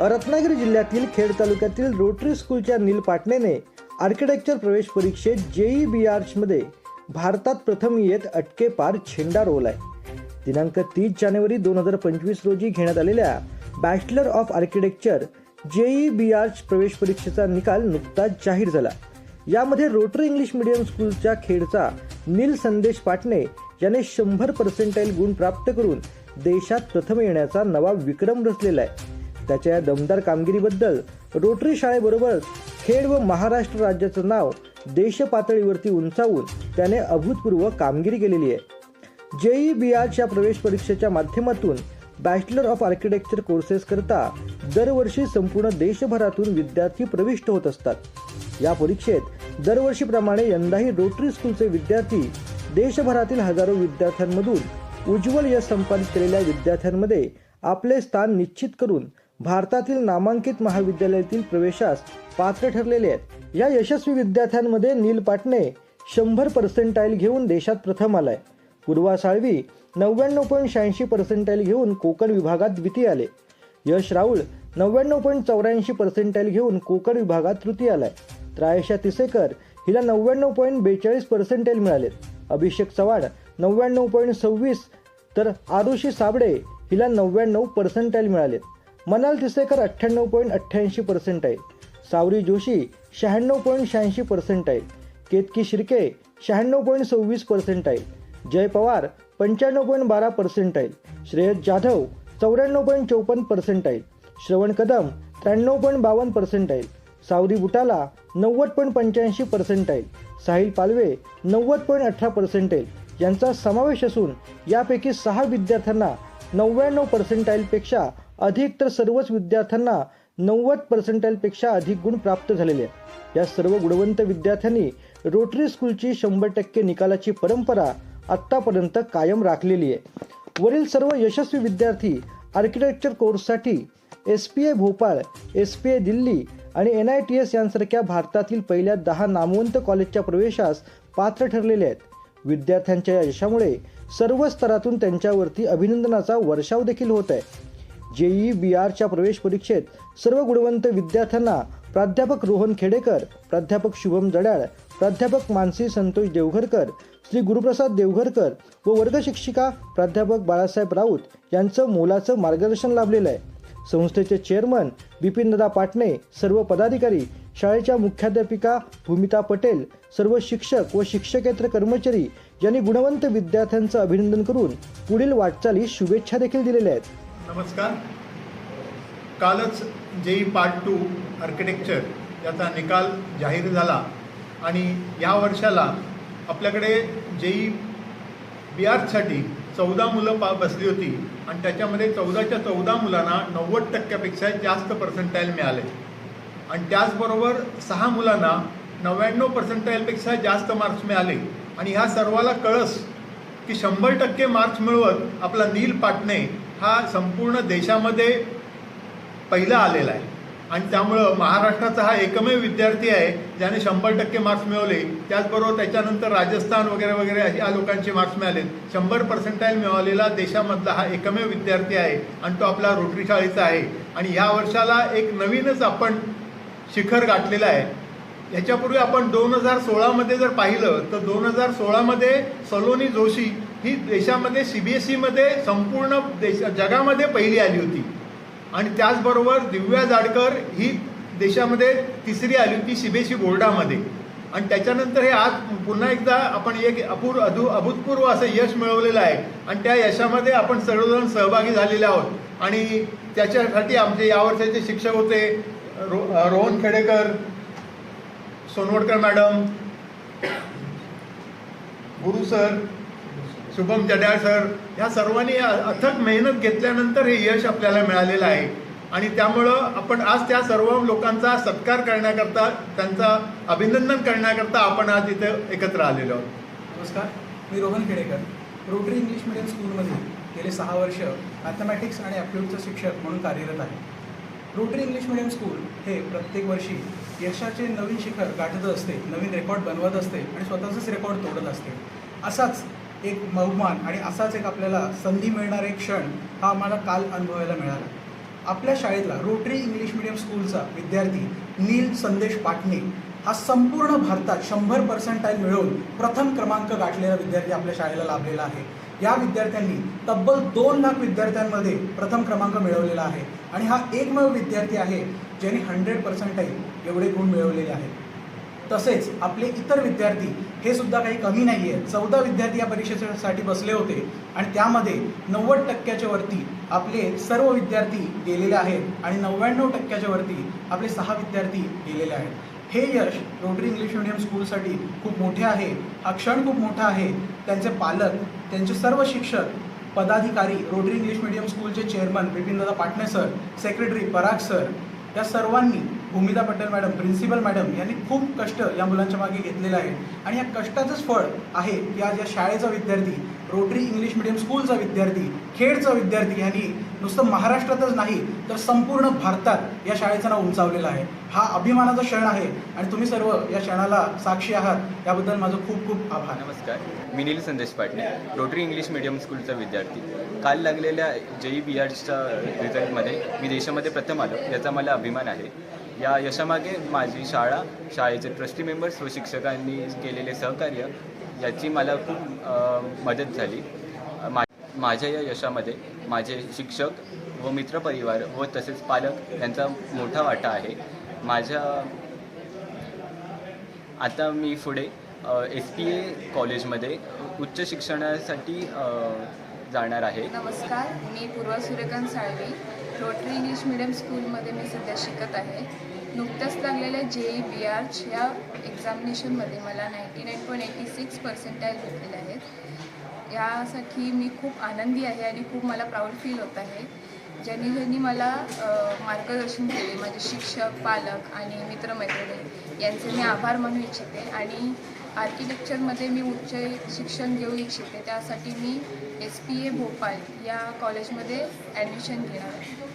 रत्नागिरी जिल्ह्यातील खेड तालुक्यातील रोटरी स्कूलच्या नील पाटणेने आर्किटेक्चर प्रवेश परीक्षेत जेई बी आर्चमध्ये भारतात प्रथम येत अटकेपार झेंडा रोवलाय. दिनांक तीस जानेवारी दोन हजार पंचवीस रोजी घेण्यात आलेल्या bachelor of architecture JEE B Arch प्रवेश परीक्षेचा निकाल नुकताच जाहीर झाला. यामध्ये रोटरी इंग्लिश मीडियम स्कूलच्या खेडचा नील संदेश पाटणे याने शंभर पर्सेंटाईल गुण प्राप्त करून देशात प्रथम येण्याचा नवा विक्रम रचलेला आहे. त्याच्या या दमदार कामगिरीबद्दल रोटरी शाळेबरोबरच खेड व महाराष्ट्र राज्याचं नाव देश पातळीवरती उंचावून त्याने अभूतपूर्व कामगिरी केलेली आहे. जेई बी आरच्या प्रवेश परीक्षेच्या माध्यमातून बॅचलर ऑफ आर्किटेक्चर कोर्सेस करता दरवर्षी संपूर्ण देशभरातून विद्यार्थी प्रविष्ट होत असतात. या परीक्षेत दरवर्षीप्रमाणे यंदाही रोटरी स्कूलचे विद्यार्थी देशभरातील हजारो विद्यार्थ्यांमधून उज्ज्वल यश संपादित केलेल्या विद्यार्थ्यांमध्ये आपले स्थान निश्चित करून भारतातील नामांकित महाविद्यालयातील प्रवेशास पात्र ठरलेले आहेत. या यशस्वी विद्यार्थ्यांमध्ये नील पाटणे शंभर पर्सेंटाईल घेऊन देशात प्रथम आलाय. पूर्वा साळवी नव्याण्णव पॉईंट शहाऐंशी पर्सेंटाईल घेऊन कोकण विभागात द्वितीय आले. यश राऊळ नव्याण्णव पॉईंट चौऱ्याऐंशी पर्सेंटाईल घेऊन कोकण विभागात तृतीय आलाय. तर आयशा तिसेकर हिला नव्याण्णव पॉईंट बेचाळीस पर्सेंटाईल मिळालेत अभिषेक चव्हाण नव्याण्णव पॉईंट सव्वीस तर आरुषी साबडे हिला नव्याण्णव पर्सेंटाईल मिळालेत मनाल तिसेकर अठ्ठ्याण्णव पॉईंट अठ्ठ्याऐंशी आहे. सावरी जोशी शहाण्णव पॉईंट शहाऐंशी पर्सेंट आहे. केतकी शिर्के शहाण्णव पॉईंट सव्वीस पर्सेंट आहे. जय पवार पंच्याण्णव पॉईंट बारा पर्सेंट पर्सेंटाईल श्रेयस जाधव चौऱ्याण्णव पॉईंट चौपन्न पर्सेंट पर्सेंटाईल श्रवण कदम त्र्याण्णव पॉईंट बावन्न पर्सेंट पर्सेंटाईल सावरी बुटाला नव्वद पॉईंट पंच्याऐंशी पर्सेंट पर्सेंटाईल साहिल पालवे नव्वद पॉईंट अठरा पर्सेंट पर्सेंटाईल यांचा समावेश असून यापैकी सहा विद्यार्थ्यांना नव्याण्णव पर्सेंटाईलपेक्षा अधिक तर सर्वच विद्यार्थ्यांना नव्वद पर्सेंटाईलपेक्षा अधिक गुण प्राप्त झालेले आहेत. या सर्व गुणवंत विद्यार्थ्यांनी रोटरी स्कूलची शंभर टक्के निकालाची परंपरा आत्तापर्यंत कायम राखलेली आहे. वरील सर्व यशस्वी विद्यार्थी आर्किटेक्चर कोर्ससाठी S P A Bhopal S P A Delhi आणि एन आय टी एस यांसारख्या भारतातील पहिल्या दहा नामवंत कॉलेजच्या प्रवेशास पात्र ठरलेले आहेत. विद्यार्थ्यांच्या या यशामुळे सर्व स्तरातून त्यांच्यावरती अभिनंदनाचा वर्षाव देखील होत आहे. जेई बी आरच्या प्रवेश परीक्षेत सर्व गुणवंत विद्यार्थ्यांना प्राध्यापक रोहन खेडेकर प्राध्यापक शुभम जड्याळ प्राध्यापक मानसी संतोष देवघरकर श्री गुरुप्रसाद देवघरकर व वर्गशिक्षिका प्राध्यापक बाळासाहेब राऊत यांचं मोलाचं मार्गदर्शन लाभलेलं आहे. संस्थेचे चेअरमन बिपिनदा पाटणे सर्व पदाधिकारी शाळेच्या मुख्याध्यापिका भूमिता पटेल सर्व शिक्षक व शिक्षकेतर कर्मचारी यांनी गुणवंत विद्यार्थ्यांचं अभिनंदन करून पुढील वाटचालीस शुभेच्छा देखील दिलेल्या आहेत. नमस्कार. कालच जेई पार्ट टू आर्किटेक्चर याचा निकाल जाहीर झाला आणि या वर्षाला आपल्याकडे जेई बी आरसाठी चौदा मुलं पा बसली होती आणि त्याच्यामध्ये चौदाच्या चौदा मुलांना नव्वद टक्क्यापेक्षा जास्त पर्सेंटाईल मिळाले. आणि त्याचबरोबर सहा मुलांना नव्याण्णव पर्सेंटाईलपेक्षा जास्त मार्क्स मिळाले. आणि ह्या सर्वाला कळस की शंभर टक्के मार्क्स मिळवत आपला नील पाटणे हा संपूर्ण देशामध्ये पहिला आलेला आहे. आणि त्यामुळं महाराष्ट्राचा हा एकमेव विद्यार्थी आहे ज्याने शंभर टक्के मार्क्स मिळवले. त्याचबरोबर त्याच्यानंतर राजस्थान वगैरे वगैरे या लोकांचे मार्क्स मिळाले शंभर पर्सेंटाईल मिळवलेला देशामधला हा एकमेव विद्यार्थी आहे आणि तो आपला रोटरी शाळेचा आहे. आणि ह्या वर्षाला एक नवीनच आपण शिखर गाठलेलं आहे. याच्यापूर्वी आपण दोन हजार सोळामध्ये जर पाहिलं तर दोन हजार सोळामध्ये सलोनी जोशी ही देशामध्ये सी बी एस ईमध्ये संपूर्ण देश जगामध्ये पहिली आली होती. आणि त्याचबरोबर दिव्या जाडकर ही देशामध्ये तिसरी आली होती सी बी एस ई बोर्डामध्ये. आणि त्याच्यानंतर हे आज पुन्हा एकदा आपण एक अपूर अधू अभूतपूर्व असं यश मिळवलेलं आहे. आणि त्या यशामध्ये आपण सर्वजण सहभागी झालेले आहोत. आणि त्याच्यासाठी आमचे या वर्षाचे शिक्षक होते row Rohan Khedekar Sonawadkar madam Guru sir Shubham Jadyal sir ह्या सर्वांनी अथक मेहनत घेतल्यानंतर हे यश आपल्याला मिळालेलं आहे. आणि त्यामुळं आपण आज त्या सर्व लोकांचा सत्कार करण्याकरता त्यांचा अभिनंदन करण्याकरता आपण आज इथं एकत्र आलेलो आहोत. नमस्कार मी Rohan Khedekar Rotary English medium स्कूलमध्ये गेले सहा वर्ष मॅथमॅटिक्स आणि ॲप्ट्यूडचं शिक्षक म्हणून कार्यरत आहे. रोटरी इंग्लिश मिडियम स्कूल हे प्रत्येक वर्षी यशाचे नवीन शिखर गाठत असते नवीन रेकॉर्ड बनवत असते आणि स्वतःचंच रेकॉर्ड तोडत असते. असाच एक बहुमान आणि असाच एक आपल्याला संधी मिळणारा एक क्षण हा आम्हाला काल अनुभवायला मिळाला. आपल्या शाळेतला रोटरी इंग्लिश मिडियम स्कूलचा विद्यार्थी नील संदेश पाटणे हा संपूर्ण भारतात शंभर पर्सेंटाईल मिळवून प्रथम क्रमांक गाठलेला विद्यार्थी आपल्या शाळेला लाभलेला आहे. या विद्यार्थ्यांनी तब्बल दोन लाख विद्यार्थ्यांमध्ये प्रथम क्रमांक मिळवलेला आहे. आणि हा एकमेव विद्यार्थी आहे ज्याने हंड्रेड पर्सेंटाईल एवढे गुण मिळवलेले आहेत. तसेच आपले इतर विद्यार्थी हे सुद्धा काही कमी नाही आहेत. चौदा विद्यार्थी या परीक्षेसाठी बसले होते आणि त्यामध्ये नव्वद टक्क्याच्या वरती आपले सर्व विद्यार्थी गेलेले आहेत आणि नव्याण्णव टक्क्याच्या वरती आपले सहा विद्यार्थी गेलेले आहेत. हे यश रोटरी इंग्लिश मिडियम स्कूलसाठी खूप मोठे आहे. हा क्षण खूप मोठा आहे. त्यांचे पालक त्यांचे सर्व शिक्षक पदाधिकारी रोटरी इंग्लिश मिडियम स्कूलचे chairman Bipindada Patne sir secretary Parag sir या सर्वांनी Bhumita Patel madam principal madam यांनी खूप कष्ट या मुलांच्या मागे घेतलेले आहे आणि या कष्टाचंच फळ आहे की आज या शाळेचा विद्यार्थी रोटरी इंग्लिश मिडियम स्कूलचा विद्यार्थी खेडचा विद्यार्थी यांनी नुसतं महाराष्ट्रातच नाही तर संपूर्ण भारतात या शाळेचं नाव उंचावलेलं आहे. हा अभिमानाचा क्षण आहे आणि तुम्ही सर्व या क्षणाला साक्षी आहात. याबद्दल माझं खूप खूप आभार. नमस्कार. मी Neel Sandesh Patne Rotary English medium स्कूलचा विद्यार्थी. काल लागलेल्या जेई बी आरच्या रिझल्टमध्ये मी देशामध्ये प्रथम आलो याचा मला अभिमान आहे. या यशामागे माझी शाळा शाळेचे ट्रस्टी मेंबर्स व शिक्षकांनी केलेले सहकार्य याची मला खूप मदत झाली. मा माझ्या या यशामध्ये माझे शिक्षक व मित्रपरिवार व तसेच पालक यांचा मोठा वाटा आहे. माझ्या आता मी पुढे एस पी ए कॉलेजमध्ये उच्च शिक्षणासाठी जाणार आहे. नमस्कार मी Purva Suryakant Salvi. Rotary English medium स्कूलमध्ये मी सध्या शिकत आहे. नुकत्याच लागलेल्या जे ई बी आर्च या एक्झामिनेशनमध्ये मला ninety nine point eighty six percentile भेटलेले आहेत. यासाठी मी खूप आनंदी आहे आणि खूप मला प्राऊड फील होत आहे. ज्यांनी ज्यांनी मला मार्गदर्शन केले माझे शिक्षक पालक आणि मित्रमैत्रिणी यांचे मी आभार मानू इच्छिते आणि आर्किटेक्चरमध्ये मी उच्च शिक्षण घेऊ इच्छिते. त्यासाठी मी एस पी ए भोपाळ या कॉलेजमध्ये ॲडमिशन घेणार आहे.